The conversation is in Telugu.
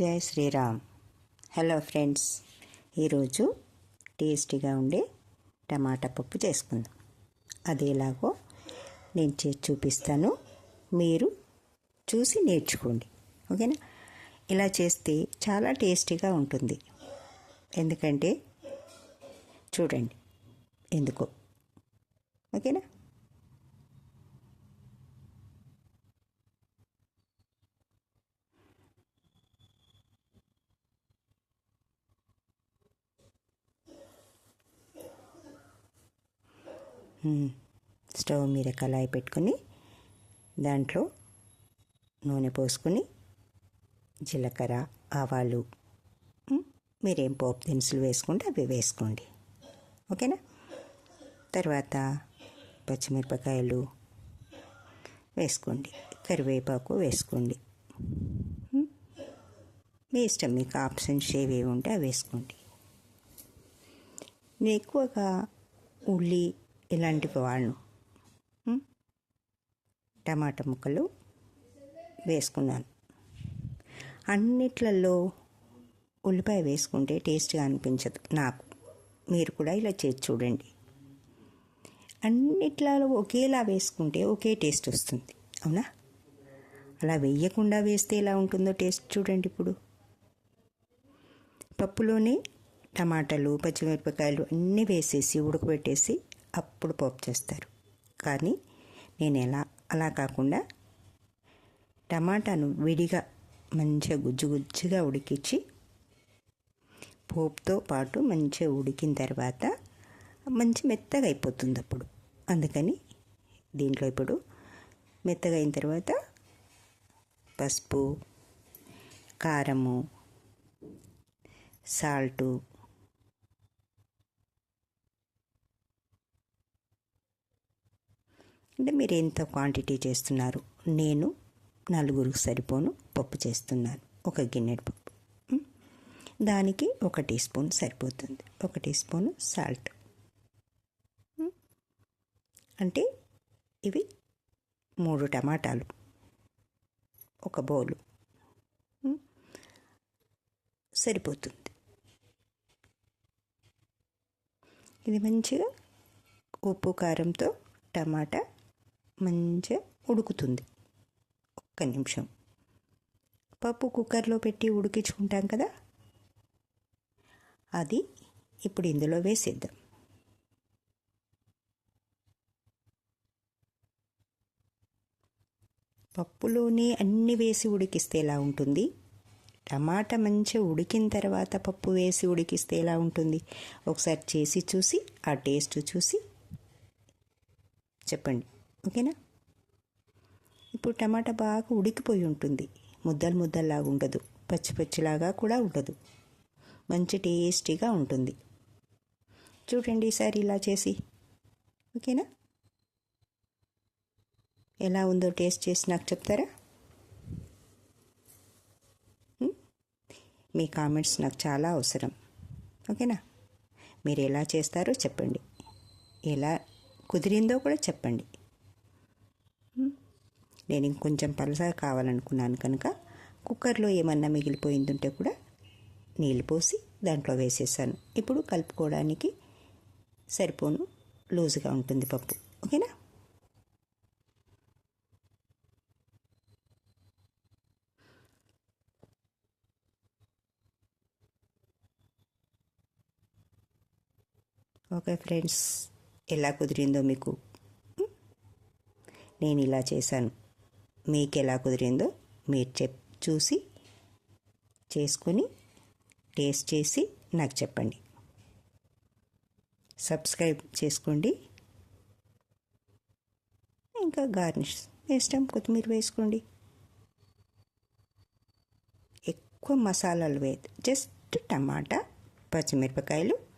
జై శ్రీరామ్. హలో ఫ్రెండ్స్ ఈరోజు టేస్టీగా ఉండే టమాటా పప్పు చేసుకుందాం. అది ఎలాగో నేను చేసి చూపిస్తాను. మీరు చూసి నేర్చుకోండి. ఓకేనా? ఇలా చేస్తే చాలా టేస్టీగా ఉంటుంది. ఎందుకంటే చూడండి. ఎందుకో. ఓకేనా? స్టవ్ మీద కళాయి పెట్టుకొని దాంట్లో నూనె పోసుకొని జీలకర్ర ఆవాలు మీరేం పోపు దినుసులు వేసుకుంటే అవి వేసుకోండి. ఓకేనా? తర్వాత పచ్చిమిరపకాయలు వేసుకోండి. కరివేపాకు వేసుకోండి. మీ ఇష్టం మీకు ఆప్షన్స్ ఏవి ఉంటే అవి వేసుకోండి. ఎక్కువగా ఉల్లి ఇలాంటివి వాడను టమాటా ముక్కలు వేసుకున్నాను. అన్నిట్లలో ఉల్లిపాయ వేసుకుంటే టేస్ట్గా అనిపించదు నాకు. మీరు కూడా ఇలా చేసి చూడండి. అన్నిట్లలో ఒకేలా వేసుకుంటే ఒకే టేస్ట్ వస్తుంది. అవునా? అలా వేయకుండా వేస్తే ఎలా ఉంటుందో టేస్ట్ చూడండి ఇప్పుడు. పప్పులోనే టమాటాలు పచ్చిమిరపకాయలు అన్నీ వేసేసి ఉడకబెట్టేసి అప్పుడు పోపు చేస్తారు. కానీ నేను ఎలా అలా కాకుండా టమాటాను విడిగా మంచిగా గుజ్జు గుజ్జుగా ఉడికించి పోపుతో పాటు మంచిగా ఉడికిన తర్వాత మంచి మెత్తగా అయిపోతుంది అప్పుడు. అందుకని దీంట్లో ఇప్పుడు మెత్తగా అయిన తర్వాత పసుపు కారము సాల్టు అంటే మీరు ఎంత క్వాంటిటీ చేస్తున్నారు? నేను నలుగురికి సరిపోను పప్పు చేస్తున్నాను ఒక గిన్నెడు పప్పు. దానికి ఒక టీ స్పూన్ సరిపోతుంది ఒక టీ స్పూన్ సాల్ట్. అంటే ఇవి మూడు టమాటాలు ఒక బౌలు. సరిపోతుంది. ఇది మంచిగా ఉప్పు కారంతో టమాటా మంచిగా ఉడుకుతుంది. ఒక్క నిమిషం. పప్పు కుక్కర్లో పెట్టి ఉడికించుకుంటాం కదా? అది ఇప్పుడు ఇందులో వేసేద్దాం. పప్పులోనే అన్ని వేసి ఉడికిస్తే ఎలా ఉంటుంది. టమాటా మంచిగా ఉడికిన తర్వాత పప్పు వేసి ఉడికిస్తే ఎలా ఉంటుంది. ఒకసారి చేసి చూసి ఆ టేస్ట్ చూసి చెప్పండి. ఓకేనా? ఇప్పుడు టమాటా బాగా ఉడికిపోయి ఉంటుంది. ముద్దలు ముద్దల్లాగా ఉండదు. పచ్చి పచ్చిలాగా కూడా ఉండదు. మంచి టేస్టీగా ఉంటుంది. చూడండి ఈసారి ఇలా చేసి. ఓకేనా? ఎలా ఉందో టేస్ట్ చేసి నాకు చెప్తారా? మీ కామెంట్స్ నాకు చాలా అవసరం. ఓకేనా? మీరు ఎలా చేస్తారో చెప్పండి. ఎలా కుదిరిందో కూడా చెప్పండి. నేను ఇంకొంచెం పలసగా కావాలనుకున్నాను కనుక కుక్కర్లో ఏమన్నా మిగిలిపోయిందంటే కూడా నీళ్ళు పోసి దాంట్లో వేసేసాను. ఇప్పుడు కలుపుకోవడానికి సరిపోను లూజుగా ఉంటుంది పప్పు. ఓకేనా? ఓకే ఫ్రెండ్స్ ఎలా కుదిరిందో మీకు నేను ఇలా చేశాను. మీకు ఎలా కుదిరిందో మీరు చెప్ చూసి చేసుకొని టేస్ట్ చేసి నాకు చెప్పండి. సబ్స్క్రైబ్ చేసుకోండి. ఇంకా గార్నిష్ ఇష్టం కొత్తిమీర వేసుకోండి. ఎక్కువ మసాలాలు వేయద్దు. జస్ట్ టమాటా పచ్చిమిరపకాయలు